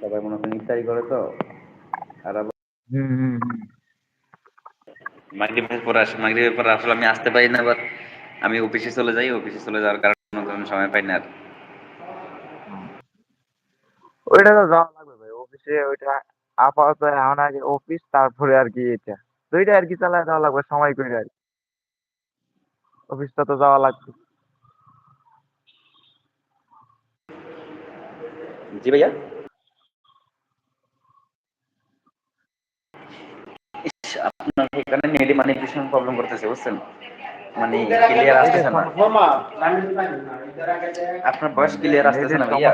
সবাই মনে করেন ইফতারি করে তো। আর মাগরিবের পর আসে মাগরিবের পর আসলে আমি আসতে পারি না আবার আমি অফিসে চলে যাই। অফিসে চলে যাওয়ার কারণে করেন সময় পাই না আর। ওইটা তো যাওয়া লাগবে ভাই অফিসে ওইটা আপাতত এখন আগে অফিস তারপরে আর কি এটা। দুইটা আর কি চালায় যাওয়া লাগবে সময় করে আর কি। অফিসটা তো যাওয়া লাগবে। জি ভাইয়া ইস, আপনার এখানে নেটে মানে প্রবলেম করতেছে, বুঝছেন? মানে ক্লিয়ার আসতেছে না। আপনার ভয়েস ক্লিয়ার আসতেছে না ভাইয়া।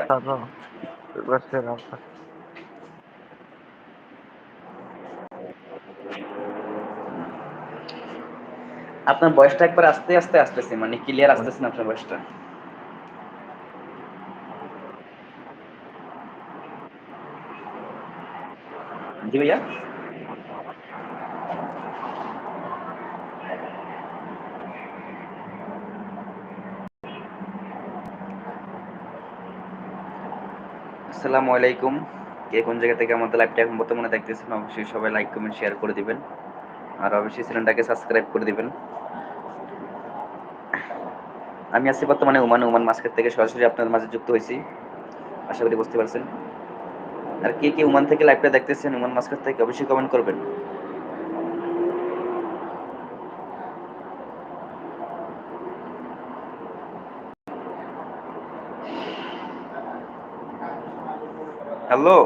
আপনার ভয়েসটা একবার আস্তে আস্তে আসতেছে মানে ক্লিয়ার আসতেছে না আপনার ভয়েসটা জি ভাইয়া? আসসালামু আলাইকুম। কে কোন জায়গা থেকে আমাদের লাইভটা এখন বর্তমানে দেখতেছেন, অবশ্যই সবাই লাইক কমেন্ট শেয়ার করে দিবেন। আর অবশ্যই চ্যানেলটাকে সাবস্ক্রাইব করে দিবেন। আমি আছি বর্তমানে ওমান ওমান মাসকের থেকে সরাসরি আপনার মাঝে যুক্ত হয়েছি। আশা করি বুঝতে পারছেন। আর কে কে ওমান থেকে লাইভটা দেখতেছেন ওমান মাসকের থেকে অবশ্যই কমেন্ট করবেন। হ্যালো?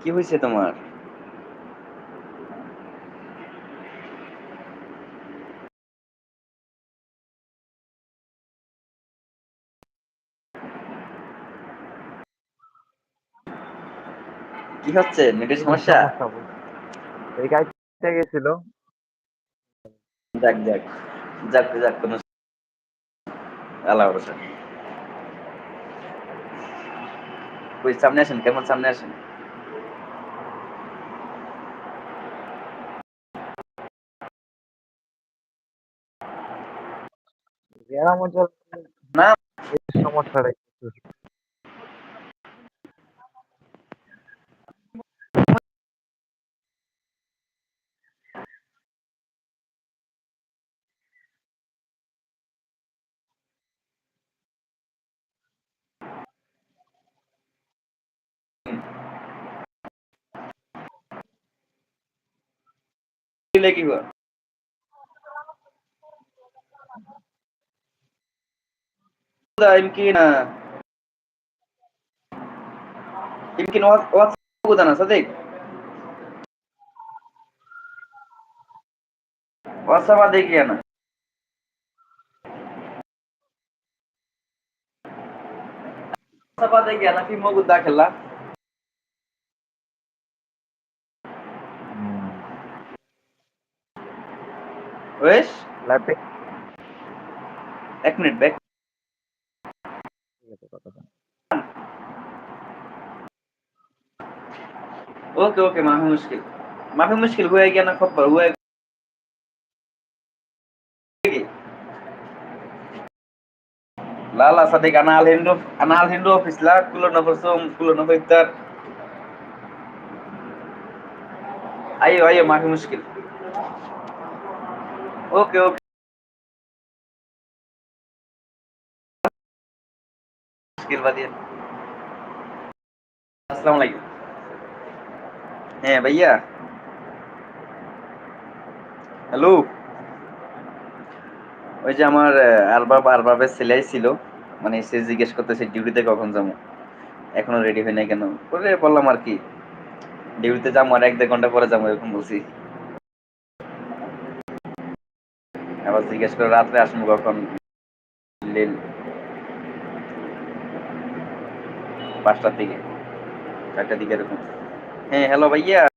কি হয়েছে তোমার? কি হচ্ছে? নেটের সমস্যা? এই গাড়িতে গেছিল। যাক যাক। যাক যাক কোনো আল্লাহ ভরসা। কই সামনে আসেন কেমন সামনে আসেন? গ্রাম অঞ্চল না। সমস্যাটা দিলে কি গো يمكن يمكن واتساب موجود انا صديق واتساب عليك انا واتساب عليك انا في موجود داخل لا ওয়েস লাগবে এক মিনিট ব্যাক ওকে ওকে মাফি মুশকিল माफी मुश्किल हुआ है क्या ना खबर हुआ है लाला सदिक अनाल हिंदू अनाल हिंदू ऑफिस ला कुलो नफर सोम कुलो नफर इतर आइयो आइयो माफी मुश्किल ওকে ওকে হ্যাঁ ভাইয়া হ্যালো ওই যে আমার আরবাব আরবাবের সেলাই ছিল মানে সে জিজ্ঞেস করতেছে ডিউটিতে কখন যাব? এখনও রেডি হয় নাই কেন? বলে, বললাম আর কি ডিউটিতে যাব আর এক দেড় ঘণ্টা পরে যাব, এরকম বলছি। আবার জিজ্ঞেস করে রাত্রে আসুন কখন? লিল। পাঁচটার দিকে। চারটার দিকে এরকম। হ্যাঁ হ্যালো ভাইয়া।